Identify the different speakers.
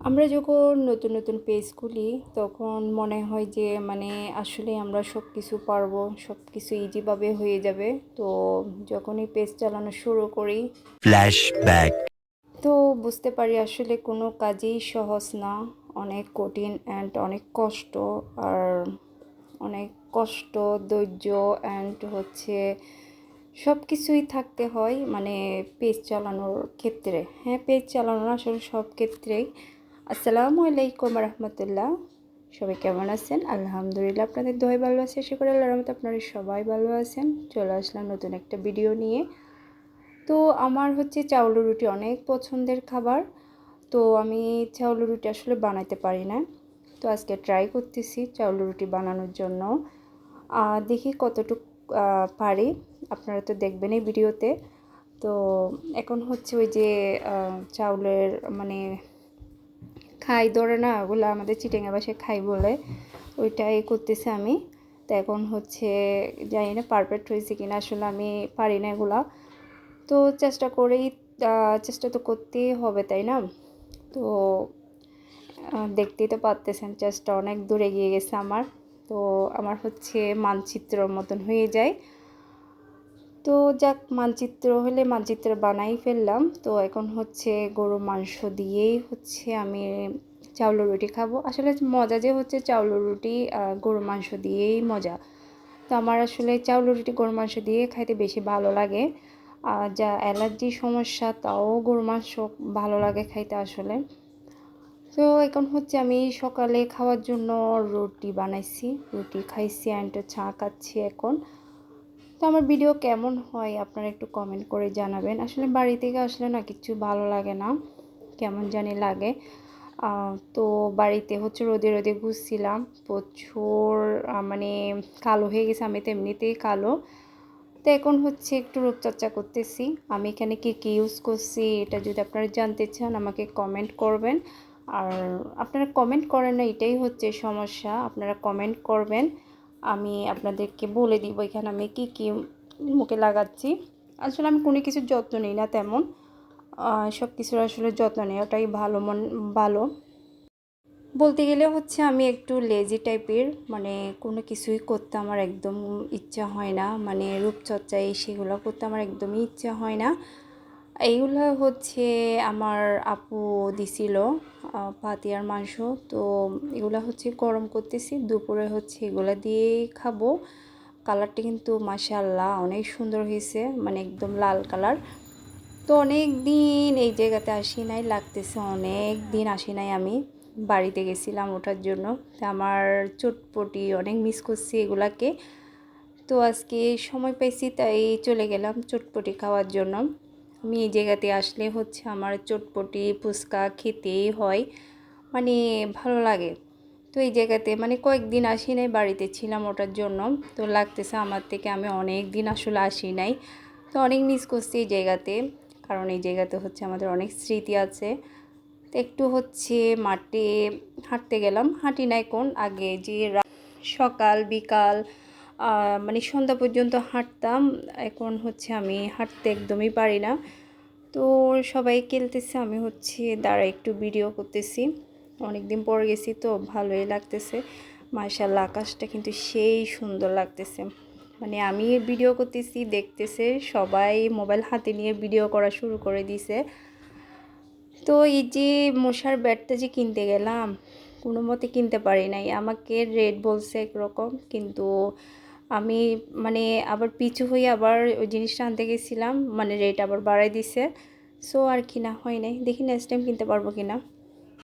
Speaker 1: আমরা যখন নতুন নতুন পেজ খুলি তখন মনে হয় যে মানে আসলে আমরা সব কিছু পারব সব কিছু ইজিভাবে হয়ে যাবে। তো যখনই পেজ চালানো শুরু করি
Speaker 2: Flashback.
Speaker 1: তো বুঝতে পারি আসলে কোনো কাজেই সহজ না। অনেক কঠিন অ্যান্ড অনেক কষ্ট আর অনেক কষ্ট ধৈর্য অ্যান্ড হচ্ছে সব কিছুই থাকতে হয় মানে পেজ চালানোর ক্ষেত্রে। হ্যাঁ পেজ চালানোর আসলে সব ক্ষেত্রেই। আসসালামু আলাইকুম রহমতুল্লাহ। সবাই কেমন আছেন? আলহামদুলিল্লাহ, আপনাদের দোয়াই ভালো আছে। আশা করি আল্লাহর রহমতে আপনারা সবাই ভালো আছেন। চলে আসলাম নতুন একটা ভিডিও নিয়ে। তো আমার হচ্ছে চাউল রুটি অনেক পছন্দের খাবার। তো আমি চাউল রুটি আসলে বানাইতে পারি না। তো আজকে ট্রাই করতেছি চাউল রুটি বানানোর জন্য। দেখি কতটুকু পারি। আপনারা তো দেখবেন এই ভিডিওতে। তো এখন হচ্ছে ওই যে চাউলের মানে খাই, ধরে না, ওগুলো আমাদের চিটেঙ্গা বাসে খাই বলে, ওইটাই করতেছি আমি। তো এখন হচ্ছে, জানি না পারফেক্ট হয়েছে কিনা, আসলে আমি পারি না এগুলা। তো চেষ্টা করেই চেষ্টা তো করতেই হবে, তাই না? তো দেখতেই তো পারতেছেন, চেষ্টা অনেক দূরে গিয়ে গেছে আমার। তো আমার হচ্ছে মানচিত্রর মতন হয়ে যায়। তো যাক, মানচিত্র হলে মানচিত্র বানাই ফেললাম। তো এখন হচ্ছে গরু মাংস দিয়েই হচ্ছে আমি চাউলের রুটি খাব। আসলে মজা যে হচ্ছে চাউল রুটি গরু মাংস দিয়েই মজা। তো আমার আসলে চাউল রুটি গরু মাংস দিয়ে খাইতে বেশি ভালো লাগে। আর যা অ্যালার্জি সমস্যা, তাও গরু মাংস ভালো লাগে খাইতে আসলে। তো এখন হচ্ছে আমি সকালে খাওয়ার জন্য রুটি বানাইছি। রুটি খাইছি অ্যান্ড চা খাচ্ছি এখন। তো আমার ভিডিও কেমন হয় আপনারা একটু কমেন্ট করে জানাবেন। আসলে বাড়ি থেকে আসলে না কিছু ভালো লাগে না, কেমন জানি লাগে। তো বাড়িতে হচ্ছে রোদে রোদে ঘুরছিলাম, প্রচুর মানে কালো হয়ে গেছে, আমি তো এমনিতেই কালো। তো এখন হচ্ছে একটু রূপচর্চা করতেছি, আমি এখানে কি কি ইউজ করছি এটা যদি আপনারা জানতে চান আমাকে কমেন্ট করবেন। আর আপনারা কমেন্ট করেন না, এটাই হচ্ছে সমস্যা, আপনারা কমেন্ট করবেন। আমি আপনাদেরকে বলে দিব এখানে আমি কি কি মুখে লাগাচ্ছি। আসলে আমি কোনো কিছুর যত্ন নিই না তেমন। সব কিছুর আসলে যত্ন নেই, ওটাই ভালো মন, ভালো। বলতে গেলে হচ্ছে আমি একটু লেজি টাইপের মানে কোনো কিছুই করতে আমার একদম ইচ্ছা হয় না। মানে রূপচর্চা এই সেগুলো করতে আমার একদমই ইচ্ছা হয় না। এইগুলো হচ্ছে আমার আপু দিছিল পাতিয়ার মাংস। তো এগুলো হচ্ছে গরম করতেছি, দুপুরে হচ্ছে এগুলো দিয়েই খাব। কালারটা কিন্তু মাশাল্লাহ অনেক সুন্দর হয়েছে মানে একদম লাল কালার। তো অনেক দিন এই জায়গাতে আসি নাই, লাগতেছে অনেক দিন আসি নাই আমি। বাড়িতে গেছিলাম ওঠার জন্য। তো আমার চটপটি অনেক মিস করছি এগুলাকে। তো আজকে সময় পাইছি, তাই চলে গেলাম চটপটি খাওয়ার জন্য। এই জায়গাতে আসলে হচ্ছে আমার চটপটি, ফুচকা খেতেই হয়। মানে ভালো লাগে। তো এই জায়গাতে মানে কয়েকদিন আসি নাই, বাড়িতে ছিলাম ওটার জন্য। তো লাগতেছে আমার থেকে আমি অনেক দিন আসলে আসি নাই। তো অনেক মিস করছি এই জায়গাতে। কারণ এই জায়গাতে হচ্ছে আমাদের অনেক স্মৃতি আছে। তো একটু হচ্ছে মাঠে হাঁটতে গেলাম। হাঁটি নাই কোন, আগে যে সকাল, বিকাল মানে সন্ধ্যা পর্যন্ত হাঁটতাম। এখন হচ্ছে আমি হাঁটতে একদমই পারি না। তো সবাই খেলতেছে, আমি হচ্ছে দাঁড়া একটু ভিডিও করতেছি। অনেক দিন পর গেছি তো, ভালোই লাগতেছে। মার্শাল্লাহ আকাশটা কিন্তু সেই সুন্দর লাগতেছে। মানে আমি ভিডিও করতেছি, দেখতেছে, সবাই মোবাইল হাতে নিয়ে ভিডিও করা শুরু করে দিছে। তো এই যে মশার ব্যাটটা যে কিনতে গেলাম, কোনো মতে কিনতে পারি নাই। আমাকে রেট বলছে একরকম, কিন্তু আমি মানে আবার পিছু হয়ে আবার ওই জিনিসটা আনতে গেছিলাম মানে রেট আবার বাড়াই দিছে। সো আর কিনা হয় নাই। দেখি নেক্সট টাইম কিনতে পারব কিনা।